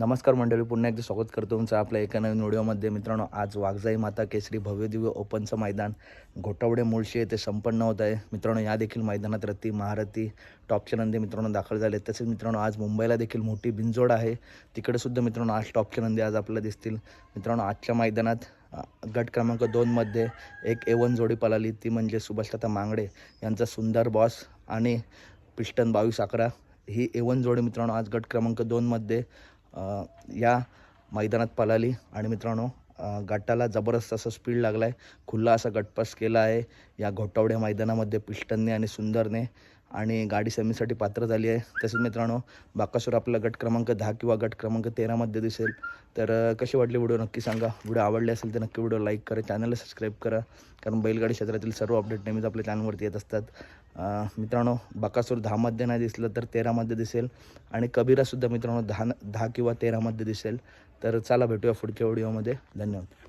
नमस्कार मंडळी पुन्हा एकदा स्वागत करतो तुमचं आपल्या एका नवीन व्हिडिओमध्ये. मित्रांनो आज वाघजाई माता केसरी भव्यदिव्य ओपनचं मैदान घोटावडे मुळशी येथे संपन्न होत आहे. मित्रांनो या देखील मैदानात रत्ती महारथी टॉपचे नंदी मित्रांनो दाखल झाले. तसेच मित्रांनो आज मुंबईला देखील मोठी बिनजोड आहे. तिकडेसुद्धा मित्रांनो आज टॉपचे नंदी आज आपल्याला दिसतील. मित्रांनो आजच्या मैदानात गट क्रमांक दोनमध्ये एक एवन जोडी पळाली. ती म्हणजे सुभाषलता मांगडे यांचा सुंदर बॉस आणि पिस्टन बावीस अकरा. ही एवन जोडी मित्रांनो आज गट क्रमांक दोनमध्ये या मैदानात पलाली. आणि मित्रांनो गटाला जबरदस्त असं स्पीड लागला आहे खुल्ला असा गटपास केला आहे. या घोटावड्या मैदानामध्ये पिस्टनने आणि सुंदरने आणि गाडी सेमीसाठी पात्र झाली आहे. तसेच मित्रांनो बाकासूर आपला गट क्रमांक दहा किंवा गट क्रमांक तेरामध्ये दिसेल. तर कशी वाटली व्हिडिओ नक्की सांगा. व्हिडिओ आवडले असेल तर नक्की व्हिडिओ लाईक करा चॅनलला सबस्क्राईब करा. कारण बैलगाडी क्षेत्रातील सर्व अपडेट नेहमीच आपल्या चॅनलवरती येत असतात. मित्रांनो बाकासूर दहामध्ये नाही दिसलं तर तेरामध्ये दिसेल. आणि कबीरासुद्धा मित्रांनो दहा दहा किंवा तेरामध्ये दिसेल. तर चला भेटूया पुढच्या व्हिडिओमध्ये. धन्यवाद.